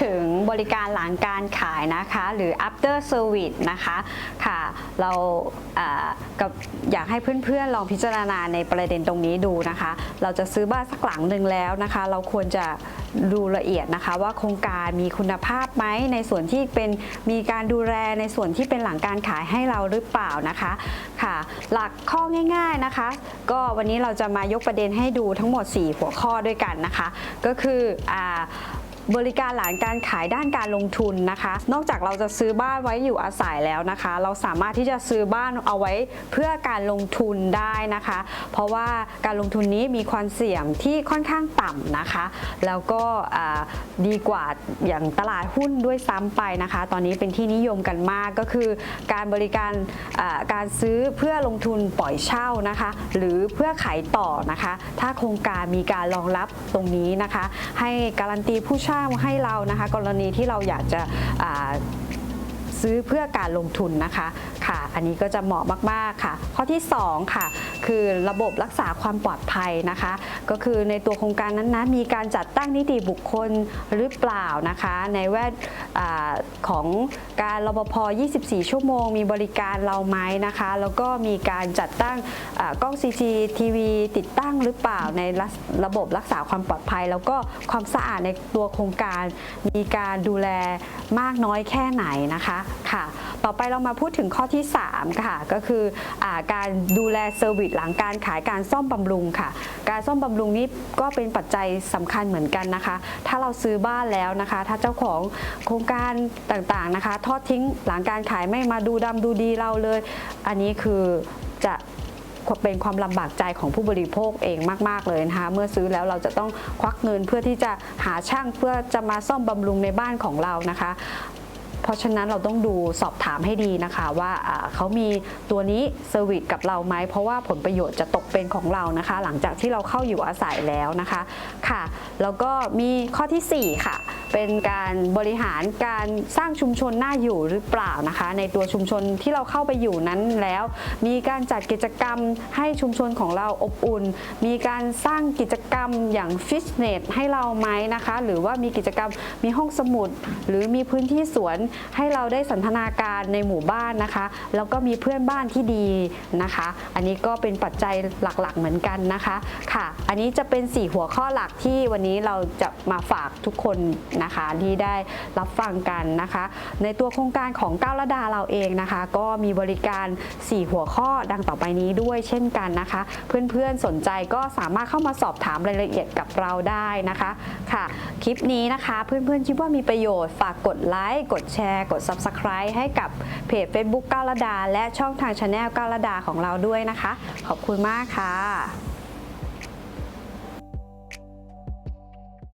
ถึงบริการหลังการขายนะคะ หรือ after service นะคะค่ะ เราอ่ากับอยากให้เพื่อนๆลองพิจารณาในประเด็นตรงนี้ดูนะคะ เราจะซื้อบ้านสักหลังหนึ่งแล้วนะคะ เราควรจะดูละเอียดนะคะ ว่าโครงการมีคุณภาพไหมในส่วนที่เป็นมีการดูแลในส่วนที่เป็นหลังการขายให้เราหรือเปล่านะคะค่ะ หลักข้อง่าย ๆนะคะ ก็วันนี้เราจะมายกประเด็นให้ดูทั้งหมด 4 หัวข้อด้วยกันนะคะ ก็คืออ่า บริการหลังการขายด้านการลงทุนนะคะ นอกจากเราจะซื้อบ้านไว้อยู่อาศัยแล้วนะคะ เราสามารถที่จะซื้อบ้านเอาไว้เพื่อการลงทุนได้นะคะ เพราะว่าการลงทุนนี้มีความเสี่ยงที่ค่อนข้างต่ำนะคะ แล้วก็ดีกว่าอย่างตลาดหุ้นด้วยซ้ำไปนะคะ ตอนนี้เป็นที่นิยมกันมากก็คือการบริการการซื้อเพื่อลงทุนปล่อยเช่านะคะ หรือเพื่อขายต่อนะคะ ถ้าโครงการมีการรองรับตรงนี้นะคะ ให้การันตีผู้เช่าให้เรานะคะ กรณีที่เราอยากจะซื้อเพื่อการลงทุนนะคะ ค่ะ อันนี้ก็จะเหมาะมากๆค่ะ ข้อที่ 2 ค่ะ คือระบบรักษาความปลอดภัยนะคะ ก็คือในตัวโครงการนั้นนะมีการจัดตั้งนิติบุคคลหรือเปล่านะคะ ในแวดอของการรปภ 24 ชั่วโมง มีบริการเราไหมนะคะ แล้วก็มีการจัดตั้งกล้อง CCTV ติดตั้งหรือเปล่าในระระบบรักษาความปลอดภัย แล้วก็ความสะอาดในตัวโครงการ มีการดูแลมากน้อยแค่ไหนนะคะค่ะ ต่อไปเรามาพูดถึงข้อที่ 3 ค่ะ ก็คืออการดูแลเซอร์วิสหลังการขายการซ่อมบำรุงค่ะ การซ่อมบำรุงนี้ก็เป็นปัจจัยสำคัญเหมือนกันนะคะ ถ้าเราซื้อบ้านแล้วนะคะ ถ้าเจ้าของโครงการต่างๆนะคะ ทอดทิ้งหลังการขายไม่มาดูดำดูดีเราเลย อันนี้คือจะเป็นความลำบากใจของผู้บริโภคเองมาก ๆ เลยนะคะ เมื่อซื้อแล้วเราจะต้องควักเงินเพื่อที่จะหาช่างเพื่อจะมาซ่อมบำรุงในบ้านของเรานะคะ เพราะฉะนั้นเราต้องดูสอบถามให้ดีนะคะว่าเขามีตัวนี้เซอร์วิสกับเราไหมเพราะว่าผลประโยชน์จะตกเป็นของเรานะคะ หลังจากที่เราเข้าอยู่อาศัยแล้วนะคะค่ะ แล้วก็มีข้อทีสี่4 ค่ะ เป็นการบริหารการสร้างชุมชนน่าอยู่หรือเปล่านะคะ ในตัวชุมชนที่เราเข้าไปอยู่นั้นแล้ว มีการจัดกิจกรรมให้ชุมชนของเราอบอุ่น มีการสร้างกิจกรรมอย่างฟิตเนสให้เราไหมนะคะ หรือว่ามีกิจกรรมมีห้องสมุด หรือมีพื้นที่สวนให้เราได้สันทนาการในหมู่บ้านนะคะแล้วก็มีเพื่อนบ้านที่ดีนะคะ อันนี้ก็เป็นปัจจัยหลักๆเหมือนกันนะคะค่ะ อันนี้จะเป็น 4 หัวข้อหลักที่วันนี้เราจะมาฝากทุกคนนะคะที่ได้รับฟังกันนะคะ ในตัวโครงการของก้าวระดาเราเองนะคะ ก็มีบริการ 4 หัวข้อดังต่อไปนี้ด้วยเช่นกันนะคะ เพื่อนๆสนใจก็สามารถเข้ามาสอบถามรายละเอียดกับเราได้นะคะค่ะ คลิปนี้นะคะเพื่อนๆคิดว่ามีประโยชน์ฝากกดไลค์กดแชร์ กด Subscribe ให้กับเพจ Facebook ก้าวระดา และช่องทางช anel ก้าวระดาของเราด้วยนะคะ ขอบคุณมากค่ะ